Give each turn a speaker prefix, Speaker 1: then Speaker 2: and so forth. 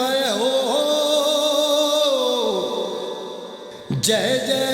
Speaker 1: ਸਭ ਜਗ ਪਇਓ ਜੈ ਜੈ